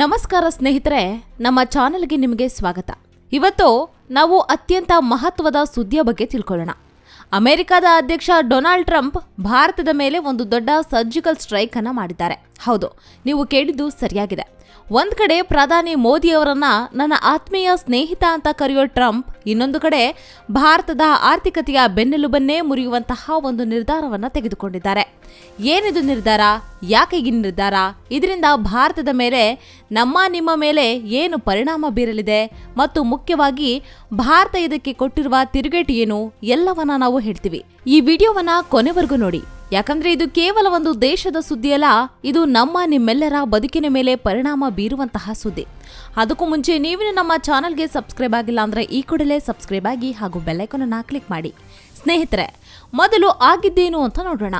ನಮಸ್ಕಾರ ಸ್ನೇಹಿತರೆ, ನಮ್ಮ ಚಾನೆಲ್ಗೆ ನಿಮಗೆ ಸ್ವಾಗತ. ಇವತ್ತು ನಾವು ಅತ್ಯಂತ ಮಹತ್ವದ ಸುದ್ದಿಯ ಬಗ್ಗೆ ತಿಳ್ಕೊಳ್ಳೋಣ. ಅಮೆರಿಕದ ಅಧ್ಯಕ್ಷ ಡೊನಾಲ್ಡ್ ಟ್ರಂಪ್ ಭಾರತದ ಮೇಲೆ ಒಂದು ದೊಡ್ಡ ಸರ್ಜಿಕಲ್ ಸ್ಟ್ರೈಕ್ ಅನ್ನ ಮಾಡಿದ್ದಾರೆ. ಹೌದು, ನೀವು ಕೇಳಿದ್ದು ಸರಿಯಾಗಿದೆ. ಒಂದ್ ಕಡೆ ಪ್ರಧಾನಿ ಮೋದಿ ಅವರನ್ನ ನನ್ನ ಆತ್ಮೀಯ ಸ್ನೇಹಿತ ಅಂತ ಕರೆಯೋ ಟ್ರಂಪ್, ಇನ್ನೊಂದು ಕಡೆ ಭಾರತದ ಆರ್ಥಿಕತೆಯ ಬೆನ್ನೆಲುಬನ್ನೇ ಮುರಿಯುವಂತಹ ಒಂದು ನಿರ್ಧಾರವನ್ನ ತೆಗೆದುಕೊಂಡಿದ್ದಾರೆ. ಏನಿದು ನಿರ್ಧಾರ? ಯಾಕೆ ಈ ನಿರ್ಧಾರ? ಇದರಿಂದ ಭಾರತದ ಮೇಲೆ, ನಮ್ಮ ನಿಮ್ಮ ಮೇಲೆ ಏನು ಪರಿಣಾಮ ಬೀರಲಿದೆ? ಮತ್ತು ಮುಖ್ಯವಾಗಿ, ಭಾರತ ಇದಕ್ಕೆ ಕೊಟ್ಟಿರುವ ತಿರುಗೇಟು ಏನು? ಎಲ್ಲವನ್ನ ನಾವು ಹೇಳ್ತೀವಿ. ಈ ವಿಡಿಯೋವನ್ನ ಕೊನೆವರೆಗೂ ನೋಡಿ. ಯಾಕಂದ್ರೆ ಇದು ಕೇವಲ ಒಂದು ದೇಶದ ಸುದ್ದಿಯಲ್ಲ, ಇದು ನಮ್ಮ ನಿಮ್ಮೆಲ್ಲರ ಬದುಕಿನ ಮೇಲೆ ಪರಿಣಾಮ ಬೀರುವಂತಹ ಸುದ್ದಿ. ಅದಕ್ಕೂ ಮುಂಚೆ ನೀವು ನಮ್ಮ ಚಾನಲ್ಗೆ ಸಬ್ಸ್ಕ್ರೈಬ್ ಆಗಿಲ್ಲ ಅಂದ್ರೆ ಈ ಕೂಡಲೇ ಸಬ್ಸ್ಕ್ರೈಬ್ ಆಗಿ ಹಾಗೂ ಬೆಲ್ಲೈಕನ್ನ ಕ್ಲಿಕ್ ಮಾಡಿ. ಸ್ನೇಹಿತರೆ, ಮೊದಲು ಆಗಿದ್ದೇನು ಅಂತ ನೋಡೋಣ.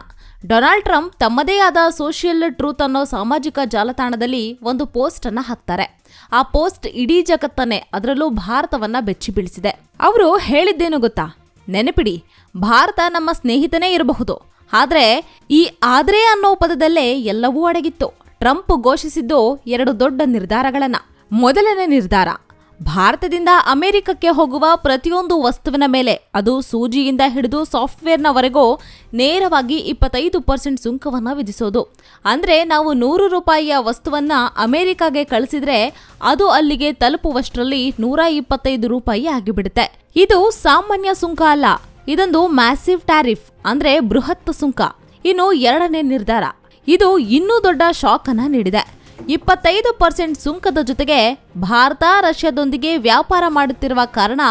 ಡೊನಾಲ್ಡ್ ಟ್ರಂಪ್ ತಮ್ಮದೇ ಆದ ಸೋಷಿಯಲ್ ಟ್ರೂತ್ ಅನ್ನೋ ಸಾಮಾಜಿಕ ಜಾಲತಾಣದಲ್ಲಿ ಒಂದು ಪೋಸ್ಟ್ ಅನ್ನ ಹಾಕ್ತಾರೆ. ಆ ಪೋಸ್ಟ್ ಇಡೀ ಜಗತ್ತನ್ನೇ, ಅದರಲ್ಲೂ ಭಾರತವನ್ನ ಬೆಚ್ಚಿ ಬೀಳಿಸಿದೆ. ಅವರು ಹೇಳಿದ್ದೇನು ಗೊತ್ತಾ? ನೆನಪಿಡಿ, ಭಾರತ ನಮ್ಮ ಸ್ನೇಹಿತನೇ ಇರಬಹುದು. ಆದ್ರೆ ಈ ಆದ್ರೆ ಅನ್ನೋ ಪದದಲ್ಲೇ ಎಲ್ಲವೂ ಅಡಗಿತ್ತು. ಟ್ರಂಪ್ ಘೋಷಿಸಿದ್ದು ಎರಡು ದೊಡ್ಡ ನಿರ್ಧಾರಗಳನ್ನ. ಮೊದಲನೇ ನಿರ್ಧಾರ, ಭಾರತದಿಂದ ಅಮೆರಿಕಕ್ಕೆ ಹೋಗುವ ಪ್ರತಿಯೊಂದು ವಸ್ತುವಿನ ಮೇಲೆ. ಅದು ಸೂಜಿಯಿಂದ ಹಿಡಿದು ಸಾಫ್ಟ್ವೇರ್ನವರೆಗೂ ನೇರವಾಗಿ ಇಪ್ಪತ್ತೈದು ಪರ್ಸೆಂಟ್ ಸುಂಕವನ್ನು ವಿಧಿಸೋದು. ಅಂದರೆ ನಾವು ನೂರು ರೂಪಾಯಿಯ ವಸ್ತುವನ್ನು ಅಮೆರಿಕಾಗೆ ಕಳಿಸಿದರೆ ಅದು ಅಲ್ಲಿಗೆ ತಲುಪುವಷ್ಟರಲ್ಲಿ ನೂರ ಇಪ್ಪತ್ತೈದು ರೂಪಾಯಿ ಆಗಿಬಿಡುತ್ತೆ. ಇದು ಸಾಮಾನ್ಯ ಸುಂಕ ಅಲ್ಲ. ಇದೊಂದು ಮ್ಯಾಸಿವ್ ಟ್ಯಾರಿಫ್, ಅಂದ್ರೆ ಬೃಹತ್ ಸುಂಕ. ಇನ್ನು ಎರಡನೇ ನಿರ್ಧಾರ. ಇದು ಇನ್ನೂ ದೊಡ್ಡ ಶಾಕ್ ಅನ್ನ ನೀಡಿದೆ. ಇಪ್ಪತ್ತೈದು ಪರ್ಸೆಂಟ್ ಸುಂಕದ ಜೊತೆಗೆ ಭಾರತ ರಷ್ಯಾದೊಂದಿಗೆ ವ್ಯಾಪಾರ ಮಾಡುತ್ತಿರುವ ಕಾರಣ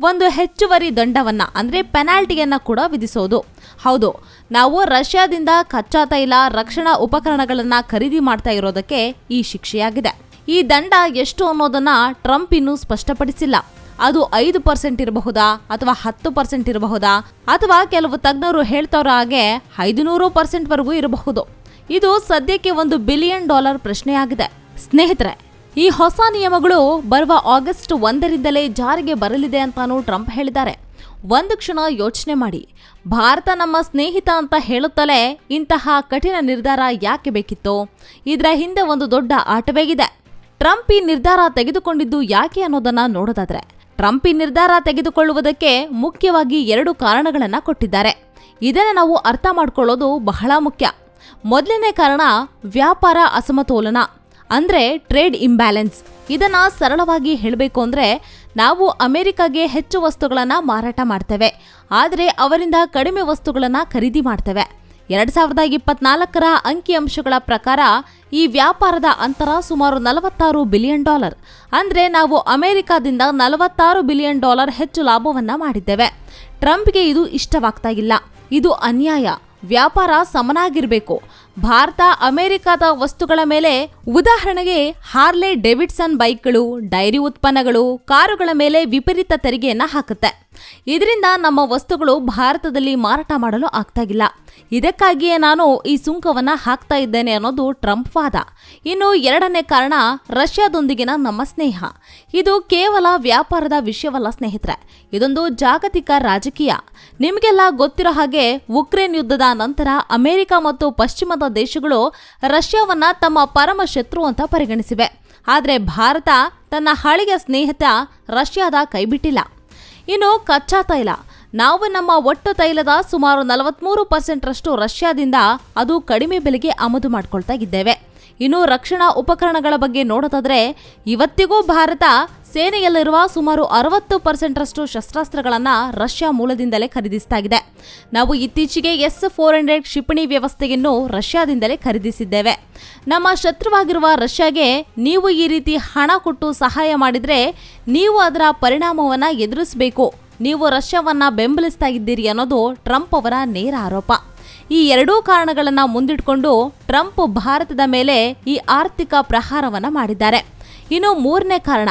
ಒಂದು ಹೆಚ್ಚುವರಿ ದಂಡವನ್ನ, ಅಂದ್ರೆ ಪೆನಾಲ್ಟಿಯನ್ನ ಕೂಡ ವಿಧಿಸೋದು. ಹೌದು, ನಾವು ರಷ್ಯಾದಿಂದ ಕಚ್ಚಾ ತೈಲ ರಕ್ಷಣಾ ಉಪಕರಣಗಳನ್ನ ಖರೀದಿ ಮಾಡ್ತಾ ಇರೋದಕ್ಕೆ ಈ ಶಿಕ್ಷೆಯಾಗಿದೆ. ಈ ದಂಡ ಎಷ್ಟು ಅನ್ನೋದನ್ನ ಟ್ರಂಪ್ ಇನ್ನೂ ಸ್ಪಷ್ಟಪಡಿಸಿಲ್ಲ. ಅದು ಐದು ಪರ್ಸೆಂಟ್ ಇರಬಹುದಾ ಅಥವಾ ಹತ್ತು ಪರ್ಸೆಂಟ್ ಇರಬಹುದಾ? ಅಥವಾ ಕೆಲವು ತಜ್ಞರು ಹೇಳ್ತವರ ಹಾಗೆ ಐದುನೂರು ಪರ್ಸೆಂಟ್ ವರೆಗೂ ಇರಬಹುದು. ಇದು ಸದ್ಯಕ್ಕೆ ಒಂದು ಬಿಲಿಯನ್ ಡಾಲರ್ ಪ್ರಶ್ನೆಯಾಗಿದೆ. ಸ್ನೇಹಿತರೆ, ಈ ಹೊಸ ನಿಯಮಗಳು ಬರುವ ಆಗಸ್ಟ್ ಒಂದರಿಂದಲೇ ಜಾರಿಗೆ ಬರಲಿದೆ ಅಂತಾನೂ ಟ್ರಂಪ್ ಹೇಳಿದ್ದಾರೆ. ಒಂದು ಕ್ಷಣ ಯೋಚನೆ ಮಾಡಿ. ಭಾರತ ನಮ್ಮ ಸ್ನೇಹಿತ ಅಂತ ಹೇಳುತ್ತಲೇ ಇಂತಹ ಕಠಿಣ ನಿರ್ಧಾರ ಯಾಕೆ ಬೇಕಿತ್ತು? ಇದರ ಹಿಂದೆ ಒಂದು ದೊಡ್ಡ ಆಟವೇಗಿದೆ. ಟ್ರಂಪ್ ಈ ನಿರ್ಧಾರ ತೆಗೆದುಕೊಂಡಿದ್ದು ಯಾಕೆ ಅನ್ನೋದನ್ನ ನೋಡೋದಾದ್ರೆ ಟ್ರಂಪ್ ಈ ನಿರ್ಧಾರ ತೆಗೆದುಕೊಳ್ಳುವುದಕ್ಕೆ ಮುಖ್ಯವಾಗಿ ಎರಡು ಕಾರಣಗಳನ್ನು ಕೊಟ್ಟಿದ್ದಾರೆ. ಇದನ್ನು ನಾವು ಅರ್ಥ ಮಾಡ್ಕೊಳ್ಳೋದು ಬಹಳ ಮುಖ್ಯ. ಮೊದಲನೇ ಕಾರಣ ವ್ಯಾಪಾರ ಅಸಮತೋಲನ, ಅಂದರೆ ಟ್ರೇಡ್ ಇಂಬ್ಯಾಲೆನ್ಸ್. ಇದನ್ನು ಸರಳವಾಗಿ ಹೇಳಬೇಕು ಅಂದರೆ ನಾವು ಅಮೆರಿಕಾಗೆ ಹೆಚ್ಚು ವಸ್ತುಗಳನ್ನು ಮಾರಾಟ ಮಾಡ್ತೇವೆ. ಆದರೆ ಅವರಿಂದ ಕಡಿಮೆ ವಸ್ತುಗಳನ್ನು ಖರೀದಿ ಮಾಡ್ತೇವೆ. ಎರಡ್ ಸಾವಿರದ ಇಪ್ಪತ್ನಾಲ್ಕರ ಅಂಕಿಅಂಶಗಳ ಪ್ರಕಾರ ಈ ವ್ಯಾಪಾರದ ಅಂತರ ಸುಮಾರು ನಲವತ್ತಾರು ಬಿಲಿಯನ್ ಡಾಲರ್. ಅಂದ್ರೆ ನಾವು ಅಮೆರಿಕಾದಿಂದ ನಲವತ್ತಾರು ಬಿಲಿಯನ್ ಡಾಲರ್ ಹೆಚ್ಚು ಲಾಭವನ್ನು ಮಾಡಿದ್ದೇವೆ. ಟ್ರಂಪ್ಗೆ ಇದು ಇಷ್ಟವಾಗ್ತಾ ಇಲ್ಲ. ಇದು ಅನ್ಯಾಯ. ವ್ಯಾಪಾರ ಸಮನಾಗಿರಬೇಕು. ಭಾರತ ಅಮೆರಿಕದ ವಸ್ತುಗಳ ಮೇಲೆ ಉದಾಹರಣೆಗೆ ಹಾರ್ಲೆ ಡೇವಿಡ್ಸನ್ ಬೈಕ್ಗಳು, ಡೈರಿ ಉತ್ಪನ್ನಗಳು, ಕಾರುಗಳ ಮೇಲೆ ವಿಪರೀತ ತೆರಿಗೆಯನ್ನು ಹಾಕುತ್ತೆ. ಇದರಿಂದ ನಮ್ಮ ವಸ್ತುಗಳು ಭಾರತದಲ್ಲಿ ಮಾರಾಟ ಮಾಡಲು ಆಗ್ತಾಗಿಲ್ಲ ಇದಕ್ಕಾಗಿಯೇ ನಾನು ಈ ಸುಂಕವನ್ನು ಹಾಕ್ತಾ ಇದ್ದೇನೆ ಅನ್ನೋದು ಟ್ರಂಪ್ ವಾದ. ಇನ್ನು ಎರಡನೇ ಕಾರಣ ರಷ್ಯಾದೊಂದಿಗಿನ ನಮ್ಮ ಸ್ನೇಹ. ಇದು ಕೇವಲ ವ್ಯಾಪಾರದ ವಿಷಯವಲ್ಲ ಸ್ನೇಹಿತರೆ. ಇದೊಂದು ಜಾಗತಿಕ ರಾಜಕೀಯ. ನಿಮಗೆಲ್ಲ ಗೊತ್ತಿರೋ ಹಾಗೆ ಉಕ್ರೇನ್ ಯುದ್ಧದ ನಂತರ ಅಮೆರಿಕ ಮತ್ತು ಪಶ್ಚಿಮದ ದೇಶಗಳು ರಷ್ಯಾವನ್ನ ತಮ್ಮ ಪರಮ ಶತ್ರು ಅಂತ ಪರಿಗಣಿಸಿವೆ. ಆದರೆ ಭಾರತ ತನ್ನ ಹಳೆಯ ಸ್ನೇಹಿತ ರಷ್ಯಾದ ಕೈಬಿಟ್ಟಿಲ್ಲ. ಇನ್ನು ಕಚ್ಚಾ ತೈಲ. ನಾವು ನಮ್ಮ ಒಟ್ಟು ತೈಲದ ಸುಮಾರು ನಲವತ್ಮೂರು ಪರ್ಸೆಂಟ್ರಷ್ಟು ರಷ್ಯಾದಿಂದ ಅದು ಕಡಿಮೆ ಬೆಲೆಗೆ ಆಮದು ಮಾಡ್ಕೊಳ್ತಾ ಇದ್ದೇವೆ. ಇನ್ನು ರಕ್ಷಣಾ ಉಪಕರಣಗಳ ಬಗ್ಗೆ ನೋಡೋದಾದ್ರೆ, ಇವತ್ತಿಗೂ ಭಾರತ ಸೇನೆಯಲ್ಲಿರುವ ಸುಮಾರು ಅರವತ್ತು ಪರ್ಸೆಂಟ್ರಷ್ಟು ಶಸ್ತ್ರಾಸ್ತ್ರಗಳನ್ನು ರಷ್ಯಾ ಮೂಲದಿಂದಲೇ ಖರೀದಿಸ್ತಾ ಇದೆ. ನಾವು ಇತ್ತೀಚೆಗೆ ಎಸ್ ಫೋರ್ ಹಂಡ್ರೆಡ್ ಕ್ಷಿಪಣಿ ವ್ಯವಸ್ಥೆಯನ್ನು ರಷ್ಯಾದಿಂದಲೇ ಖರೀದಿಸಿದ್ದೇವೆ. ನಮ್ಮ ಶತ್ರುವಾಗಿರುವ ರಷ್ಯಾಗೆ ನೀವು ಈ ರೀತಿ ಹಣ ಕೊಟ್ಟು ಸಹಾಯ ಮಾಡಿದರೆ ನೀವು ಅದರ ಪರಿಣಾಮವನ್ನು ಎದುರಿಸಬೇಕು. ನೀವು ರಷ್ಯಾವನ್ನು ಬೆಂಬಲಿಸ್ತಾ ಇದ್ದೀರಿ ಅನ್ನೋದು ಟ್ರಂಪ್ ಅವರ ನೇರ ಆರೋಪ. ಈ ಎರಡೂ ಕಾರಣಗಳನ್ನು ಮುಂದಿಟ್ಕೊಂಡು ಟ್ರಂಪ್ ಭಾರತದ ಮೇಲೆ ಈ ಆರ್ಥಿಕ ಪ್ರಹಾರವನ್ನು ಮಾಡಿದ್ದಾರೆ. ಇನ್ನು ಮೂರನೇ ಕಾರಣ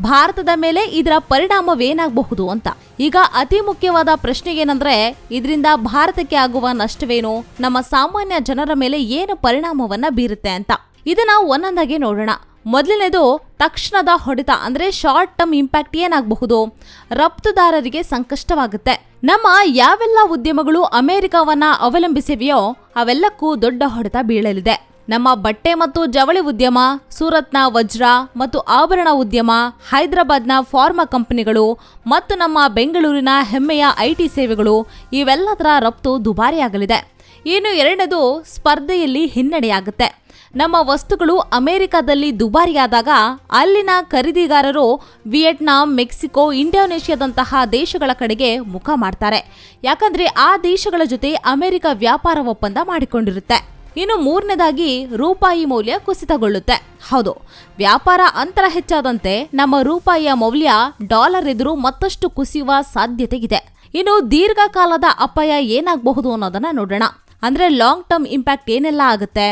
ಭಾರತದ ಮೇಲೆ ಇದರ ಪರಿಣಾಮವೇನಾಗಬಹುದು ಅಂತ. ಈಗ ಅತಿ ಮುಖ್ಯವಾದ ಪ್ರಶ್ನೆ ಏನಂದ್ರೆ ಇದರಿಂದ ಭಾರತಕ್ಕೆ ಆಗುವ ನಷ್ಟವೇನು? ನಮ್ಮ ಸಾಮಾನ್ಯ ಜನರ ಮೇಲೆ ಏನು ಪರಿಣಾಮವನ್ನ ಬೀರುತ್ತೆ ಅಂತ. ಇದನ್ನ ಒಂದೊಂದಾಗಿ ನೋಡೋಣ. ಮೊದಲನೇದು, ತಕ್ಷಣದ ಹೊಡೆತ, ಅಂದ್ರೆ ಶಾರ್ಟ್ ಟರ್ಮ್ ಇಂಪ್ಯಾಕ್ಟ್ ಏನಾಗಬಹುದು? ರಫ್ತುದಾರರಿಗೆ ಸಂಕಷ್ಟವಾಗುತ್ತೆ. ನಮ್ಮ ಯಾವೆಲ್ಲ ಉದ್ಯಮಗಳು ಅಮೆರಿಕವನ್ನ ಅವಲಂಬಿಸಿವೆಯೋ, ಅವೆಲ್ಲಕ್ಕೂ ದೊಡ್ಡ ಹೊಡೆತ ಬೀಳಲಿದೆ. ನಮ್ಮ ಬಟ್ಟೆ ಮತ್ತು ಜವಳಿ ಉದ್ಯಮ, ಸೂರತ್ನ, ವಜ್ರ ಮತ್ತು ಆಭರಣ ಉದ್ಯಮ, ಹೈದರಾಬಾದ್ನ ಫಾರ್ಮಾ ಕಂಪನಿಗಳು ಮತ್ತು ನಮ್ಮ ಬೆಂಗಳೂರಿನ ಹೆಮ್ಮೆಯ ಐಟಿ ಸೇವೆಗಳು ಇವೆಲ್ಲದರ ರಫ್ತು ದುಬಾರಿಯಾಗಲಿದೆ. ಇನ್ನು ಎರಡನೇದು ಸ್ಪರ್ಧೆಯಲ್ಲಿ ಹಿನ್ನಡೆಯಾಗುತ್ತೆ. ನಮ್ಮ ವಸ್ತುಗಳು ಅಮೆರಿಕದಲ್ಲಿ ದುಬಾರಿಯಾದಾಗ ಅಲ್ಲಿನ ಖರೀದಿಗಾರರು ವಿಯೆಟ್ನಾಂ, ಮೆಕ್ಸಿಕೋ, ಇಂಡೋನೇಷ್ಯಾದಂತಹ ದೇಶಗಳ ಕಡೆಗೆ ಮುಖ ಮಾಡ್ತಾರೆ. ಯಾಕಂದರೆ ಆ ದೇಶಗಳ ಜೊತೆ ಅಮೆರಿಕ ವ್ಯಾಪಾರ ಒಪ್ಪಂದ ಮಾಡಿಕೊಂಡಿರುತ್ತೆ. ಇನ್ನು ಮೂರನೇದಾಗಿ ರೂಪಾಯಿ ಮೌಲ್ಯ ಕುಸಿತಗೊಳ್ಳುತ್ತೆ. ಹೌದು, ವ್ಯಾಪಾರ ಅಂತರ ಹೆಚ್ಚಾದಂತೆ ನಮ್ಮ ರೂಪಾಯಿಯ ಮೌಲ್ಯ ಡಾಲರ್ ಎದುರು ಮತ್ತಷ್ಟು ಕುಸಿಯುವ ಸಾಧ್ಯತೆ ಇದೆ. ಇನ್ನು ದೀರ್ಘಕಾಲದ ಅಪಾಯ ಏನಾಗಬಹುದು ಅನ್ನೋದನ್ನ ನೋಡೋಣ. ಅಂದ್ರೆ ಲಾಂಗ್ ಟರ್ಮ್ ಇಂಪ್ಯಾಕ್ಟ್ ಏನೆಲ್ಲ ಆಗುತ್ತೆ?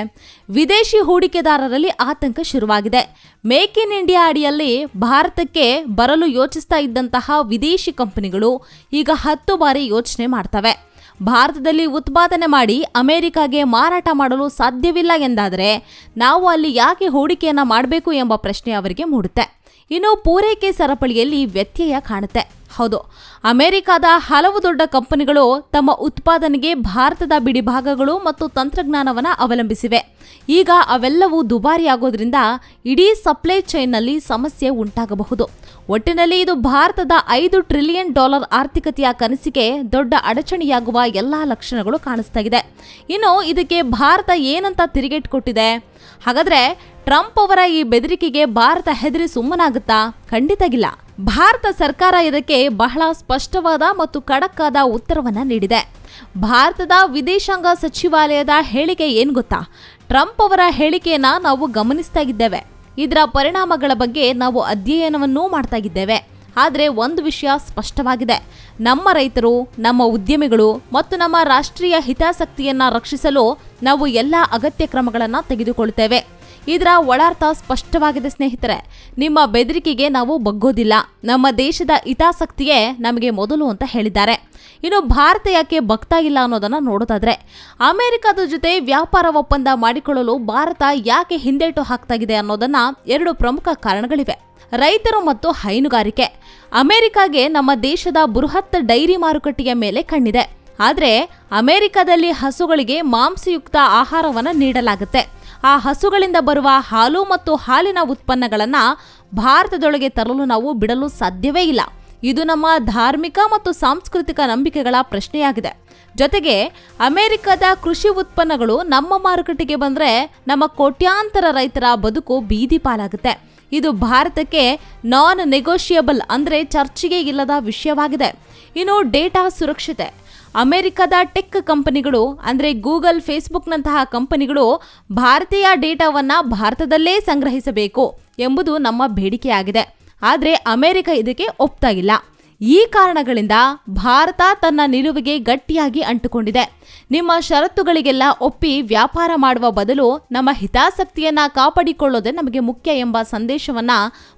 ವಿದೇಶಿ ಹೂಡಿಕೆದಾರರಲ್ಲಿ ಆತಂಕ ಶುರುವಾಗಿದೆ. ಮೇಕ್ ಇನ್ ಇಂಡಿಯಾ ಅಡಿಯಲ್ಲಿ ಭಾರತಕ್ಕೆ ಬರಲು ಯೋಚಿಸ್ತಾ ಇದ್ದಂತಹ ವಿದೇಶಿ ಕಂಪನಿಗಳು ಈಗ ಹತ್ತು ಬಾರಿ ಯೋಚನೆ ಮಾಡ್ತವೆ. ಭಾರತದಲ್ಲಿ ಉತ್ಪಾದನೆ ಮಾಡಿ ಅಮೆರಿಕಾಗೆ ಮಾರಾಟ ಮಾಡಲು ಸಾಧ್ಯವಿಲ್ಲ ಎಂದಾದರೆ ನಾವು ಅಲ್ಲಿ ಯಾಕೆ ಹೂಡಿಕೆಯನ್ನು ಮಾಡಬೇಕು ಎಂಬ ಪ್ರಶ್ನೆ ಅವರಿಗೆ ಮೂಡುತ್ತೆ. ಇನ್ನು ಪೂರೈಕೆ ಸರಪಳಿಯಲ್ಲಿ ವ್ಯತ್ಯಯ ಕಾಣುತ್ತೆ. ಹೌದು, ಅಮೆರಿಕದ ಹಲವು ದೊಡ್ಡ ಕಂಪನಿಗಳು ತಮ್ಮ ಉತ್ಪಾದನೆಗೆ ಭಾರತದ ಬಿಡಿಭಾಗಗಳು ಮತ್ತು ತಂತ್ರಜ್ಞಾನವನ್ನು ಅವಲಂಬಿಸಿವೆ. ಈಗ ಅವೆಲ್ಲವೂ ದುಬಾರಿಯಾಗೋದ್ರಿಂದ ಇಡೀ ಸಪ್ಲೈ ಚೈನ್ನಲ್ಲಿ ಸಮಸ್ಯೆ ಉಂಟಾಗಬಹುದು. ಒಟ್ಟಿನಲ್ಲಿ ಇದು ಭಾರತದ ಐದು ಟ್ರಿಲಿಯನ್ ಡಾಲರ್ ಆರ್ಥಿಕತೆಯ ಕನಸಿಗೆ ದೊಡ್ಡ ಅಡಚಣೆಯಾಗುವ ಎಲ್ಲಾ ಲಕ್ಷಣಗಳು ಕಾಣಿಸ್ತಾ ಇದೆ ಇನ್ನು ಇದಕ್ಕೆ ಭಾರತ ಏನಂತ ತಿರುಗೇಟ್ ಕೊಟ್ಟಿದೆ? ಹಾಗಾದ್ರೆ ಟ್ರಂಪ್ ಅವರ ಈ ಬೆದರಿಕೆಗೆ ಭಾರತ ಹೆದರಿ ಸುಮ್ಮನಾಗುತ್ತಾ? ಖಂಡಿತಗಿಲ್ಲ ಭಾರತ ಸರ್ಕಾರ ಇದಕ್ಕೆ ಬಹಳ ಸ್ಪಷ್ಟವಾದ ಮತ್ತು ಖಡಕ್ಕಾದ ಉತ್ತರವನ್ನು ನೀಡಿದೆ. ಭಾರತದ ವಿದೇಶಾಂಗ ಸಚಿವಾಲಯದ ಹೇಳಿಕೆ ಏನು ಗೊತ್ತಾ? ಟ್ರಂಪ್ ಅವರ ಹೇಳಿಕೆಯನ್ನ ನಾವು ಗಮನಿಸ್ತಾ ಇದ್ದೇವೆ. ಇದರ ಪರಿಣಾಮಗಳ ಬಗ್ಗೆ ನಾವು ಅಧ್ಯಯನವನ್ನೂ ಮಾಡ್ತಾ ಇದ್ದೇವೆ. ಆದರೆ ಒಂದು ವಿಷಯ ಸ್ಪಷ್ಟವಾಗಿದೆ. ನಮ್ಮ ರೈತರು, ನಮ್ಮ ಉದ್ಯಮಿಗಳು ಮತ್ತು ನಮ್ಮ ರಾಷ್ಟ್ರೀಯ ಹಿತಾಸಕ್ತಿಯನ್ನು ರಕ್ಷಿಸಲು ನಾವು ಎಲ್ಲ ಅಗತ್ಯ ಕ್ರಮಗಳನ್ನು ತೆಗೆದುಕೊಳ್ತೇವೆ. ಇದರ ಒಳಾರ್ಥ ಸ್ಪಷ್ಟವಾಗಿದೆ ಸ್ನೇಹಿತರೆ. ನಿಮ್ಮ ಬೆದರಿಕೆಗೆ ನಾವು ಬಗ್ಗೋದಿಲ್ಲ. ನಮ್ಮ ದೇಶದ ಹಿತಾಸಕ್ತಿಯೇ ನಮಗೆ ಮೊದಲು ಅಂತ ಹೇಳಿದ್ದಾರೆ. ಇನ್ನು ಭಾರತ ಯಾಕೆ ಬಗ್ತಾ ಇಲ್ಲ ಅನ್ನೋದನ್ನ ನೋಡೋದಾದ್ರೆ, ಅಮೆರಿಕದ ಜೊತೆ ವ್ಯಾಪಾರ ಒಪ್ಪಂದ ಮಾಡಿಕೊಳ್ಳಲು ಭಾರತ ಯಾಕೆ ಹಿಂದೇಟು ಹಾಕ್ತಾ ಇದೆ ಅನ್ನೋದನ್ನ ಎರಡು ಪ್ರಮುಖ ಕಾರಣಗಳಿವೆ. ರೈತರು ಮತ್ತು ಹೈನುಗಾರಿಕೆ. ಅಮೆರಿಕಾಗೆ ನಮ್ಮ ದೇಶದ ಬೃಹತ್ ಡೈರಿ ಮಾರುಕಟ್ಟೆಯ ಮೇಲೆ ಕಣ್ಣಿದೆ. ಆದರೆ ಅಮೆರಿಕದಲ್ಲಿ ಹಸುಗಳಿಗೆ ಮಾಂಸಯುಕ್ತ ಆಹಾರವನ್ನು ನೀಡಲಾಗುತ್ತೆ. ಆ ಹಸುಗಳಿಂದ ಬರುವ ಹಾಲು ಮತ್ತು ಹಾಲಿನ ಉತ್ಪನ್ನಗಳನ್ನು ಭಾರತದೊಳಗೆ ತರಲು ನಾವು ಬಿಡಲು ಸಾಧ್ಯವೇ ಇಲ್ಲ. ಇದು ನಮ್ಮ ಧಾರ್ಮಿಕ ಮತ್ತು ಸಾಂಸ್ಕೃತಿಕ ನಂಬಿಕೆಗಳ ಪ್ರಶ್ನೆಯಾಗಿದೆ. ಜೊತೆಗೆ ಅಮೆರಿಕದ ಕೃಷಿ ಉತ್ಪನ್ನಗಳು ನಮ್ಮ ಮಾರುಕಟ್ಟೆಗೆ ಬಂದರೆ ನಮ್ಮ ಕೋಟ್ಯಾಂತರ ರೈತರ ಬದುಕು ಬೀದಿ ಪಾಲಾಗುತ್ತೆ. ಇದು ಭಾರತಕ್ಕೆ ನಾನ್ ನೆಗೋಷಿಯಬಲ್ ಅಂದರೆ ಚರ್ಚೆಗೆ ಇಲ್ಲದ ವಿಷಯವಾಗಿದೆ. ಇನ್ನು ಡೇಟಾ ಸುರಕ್ಷತೆ. ಅಮೆರಿಕದ ಟೆಕ್ ಕಂಪನಿಗಳು, ಅಂದರೆ ಗೂಗಲ್, ಫೇಸ್ಬುಕ್ನಂತಹ ಕಂಪನಿಗಳು ಭಾರತೀಯ ಡೇಟಾವನ್ನು ಭಾರತದಲ್ಲೇ ಸಂಗ್ರಹಿಸಬೇಕು ಎಂಬುದು ನಮ್ಮ ಬೇಡಿಕೆಯಾಗಿದೆ. ಆದರೆ ಅಮೆರಿಕ ಇದಕ್ಕೆ ಒಪ್ತಾ ಈ ಕಾರಣಗಳಿಂದ ಭಾರತ ತನ್ನ ನಿಲುವಿಗೆ ಗಟ್ಟಿಯಾಗಿ ಅಂಟುಕೊಂಡಿದೆ. ನಿಮ್ಮ ಷರತ್ತುಗಳಿಗೆಲ್ಲ ಒಪ್ಪಿ ವ್ಯಾಪಾರ ಮಾಡುವ ಬದಲು ನಮ್ಮ ಹಿತಾಸಕ್ತಿಯನ್ನ ಕಾಪಾಡಿಕೊಳ್ಳೋದೇ ನಮಗೆ ಮುಖ್ಯ ಎಂಬ ಸಂದೇಶವನ್ನ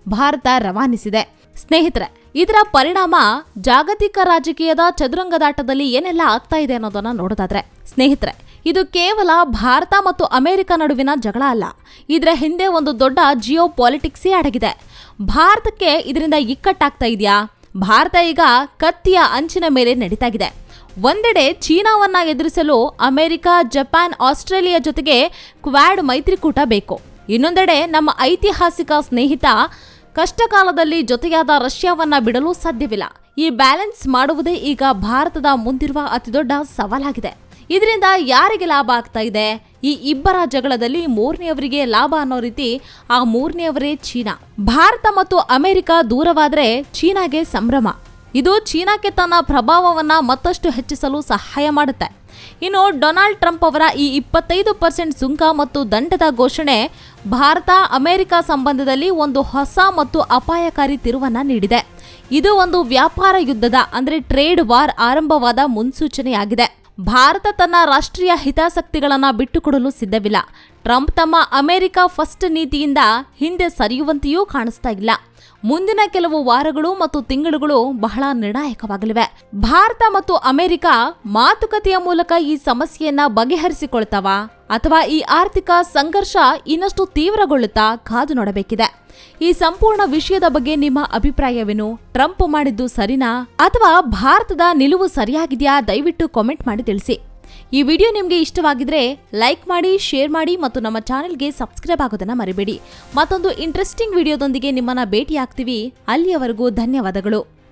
ಭಾರತ ರವಾನಿಸಿದೆ. ಸ್ನೇಹಿತರೆ ಇದರ ಪರಿಣಾಮ ಜಾಗತಿಕ ರಾಜಕೀಯದ ಚದುರಂಗದಾಟದಲ್ಲಿ ಏನೆಲ್ಲ ಆಗ್ತಾ ಇದೆ ಅನ್ನೋದನ್ನ ನೋಡೋದಾದ್ರೆ, ಸ್ನೇಹಿತರೆ, ಇದು ಕೇವಲ ಭಾರತ ಮತ್ತು ಅಮೆರಿಕ ನಡುವಿನ ಜಗಳ ಅಲ್ಲ. ಇದರ ಹಿಂದೆ ಒಂದು ದೊಡ್ಡ ಜಿಯೋ ಪಾಲಿಟಿಕ್ಸೇ ಅಡಗಿದೆ. ಭಾರತಕ್ಕೆ ಇದರಿಂದ ಇಕ್ಕಟ್ಟಾಗ್ತಾ ಇದೆಯಾ? ಭಾರತ ಈಗ ಕತ್ತಿಯ ಅಂಚಿನ ಮೇಲೆ ನಡೀತಾಗಿದೆ. ಒಂದೆಡೆ ಚೀನಾವನ್ನ ಎದುರಿಸಲು ಅಮೆರಿಕ, ಜಪಾನ್, ಆಸ್ಟ್ರೇಲಿಯಾ ಜೊತೆಗೆ ಕ್ವಾಡ್ ಮೈತ್ರಿಕೂಟ ಬೇಕು. ಇನ್ನೊಂದೆಡೆ ನಮ್ಮ ಐತಿಹಾಸಿಕ ಸ್ನೇಹಿತ ಕಷ್ಟಕಾಲದಲ್ಲಿ ಜೊತೆಯಾದ ರಷ್ಯಾವನ್ನ ಬಿಡಲು ಸಾಧ್ಯವಿಲ್ಲ. ಈ ಬ್ಯಾಲೆನ್ಸ್ ಮಾಡುವುದೇ ಈಗ ಭಾರತದ ಮುಂದಿರುವ ಅತಿದೊಡ್ಡ ಸವಾಲಾಗಿದೆ. ಇದರಿಂದ ಯಾರಿಗೆ ಲಾಭ ಆಗ್ತಾ ಇದೆ? ಈ ಇಬ್ಬರ ಜಗಳದಲ್ಲಿ ಮೂರನೆಯವರಿಗೆ ಲಾಭ ಅನ್ನೋ ರೀತಿ ಆ ಮೂರನೆಯವರೇ ಚೀನಾ. ಭಾರತ ಮತ್ತು ಅಮೆರಿಕ ದೂರವಾದರೆ ಚೀನಾಗೆ ಸಂಭ್ರಮ. ಇದು ಚೀನಾಕ್ಕೆ ತನ್ನ ಪ್ರಭಾವವನ್ನು ಮತ್ತಷ್ಟು ಹೆಚ್ಚಿಸಲು ಸಹಾಯ ಮಾಡುತ್ತೆ. ಇನ್ನು ಡೊನಾಲ್ಡ್ ಟ್ರಂಪ್ ಅವರ ಈ ಇಪ್ಪತ್ತೈದು ಪರ್ಸೆಂಟ್ ಸುಂಕ ಮತ್ತು ದಂಡದ ಘೋಷಣೆ ಭಾರತ, ಅಮೆರಿಕ ಸಂಬಂಧದಲ್ಲಿ ಒಂದು ಹೊಸ ಮತ್ತು ಅಪಾಯಕಾರಿ ತಿರುವನ್ನ ನೀಡಿದೆ. ಇದು ಒಂದು ವ್ಯಾಪಾರ ಯುದ್ಧದ, ಅಂದರೆ ಟ್ರೇಡ್ ವಾರ್ ಆರಂಭವಾದ ಮುನ್ಸೂಚನೆಯಾಗಿದೆ. ಭಾರತ ತನ್ನ ರಾಷ್ಟ್ರೀಯ ಹಿತಾಸಕ್ತಿಗಳನ್ನು ಬಿಟ್ಟುಕೊಡಲು ಸಿದ್ಧವಿಲ್ಲ. ಟ್ರಂಪ್ ತಮ್ಮ ಅಮೆರಿಕ ಫಸ್ಟ್ ನೀತಿಯಿಂದ ಹಿಂದೆ ಸರಿಯುವಂತೆಯೂ ಕಾಣಿಸ್ತಾ ಇಲ್ಲ. ಮುಂದಿನ ಕೆಲವು ವಾರಗಳು ಮತ್ತು ತಿಂಗಳುಗಳು ಬಹಳ ನಿರ್ಣಾಯಕವಾಗಲಿವೆ ಭಾರತ ಮತ್ತು ಅಮೆರಿಕ ಮಾತುಕತೆಯ ಮೂಲಕ ಈ ಸಮಸ್ಯೆಯನ್ನ ಬಗೆಹರಿಸಿಕೊಳ್ತಾವಾ ಅಥವಾ ಈ ಆರ್ಥಿಕ ಸಂಘರ್ಷ ಇನ್ನಷ್ಟು ತೀವ್ರಗೊಳ್ಳುತ್ತಾ ಕಾದು ನೋಡಬೇಕಿದೆ. ಈ ಸಂಪೂರ್ಣ ವಿಷಯದ ಬಗ್ಗೆ ನಿಮ್ಮ ಅಭಿಪ್ರಾಯವೇನು? ಟ್ರಂಪ್ ಮಾಡಿದ್ದು ಸರಿನಾ? ಅಥವಾ ಭಾರತದ ನಿಲುವು ಸರಿಯಾಗಿದೆಯಾ? ದಯವಿಟ್ಟು ಕಾಮೆಂಟ್ ಮಾಡಿ ತಿಳಿಸಿ. ಈ ವಿಡಿಯೋ ನಿಮಗೆ ಇಷ್ಟವಾಗಿದ್ರೆ ಲೈಕ್ ಮಾಡಿ, ಶೇರ್ ಮಾಡಿ ಮತ್ತು ನಮ್ಮ ಚಾನೆಲ್ಗೆ ಸಬ್ಸ್ಕ್ರೈಬ್ ಆಗೋದನ್ನು ಮರಿಬೇಡಿ. ಮತ್ತೊಂದು ಇಂಟ್ರೆಸ್ಟಿಂಗ್ ವಿಡಿಯೋದೊಂದಿಗೆ ನಿಮ್ಮನ್ನ ಭೇಟಿ ಆಗ್ತೀವಿ ಅಲ್ಲಿಯವರೆಗೂ ಧನ್ಯವಾದಗಳು.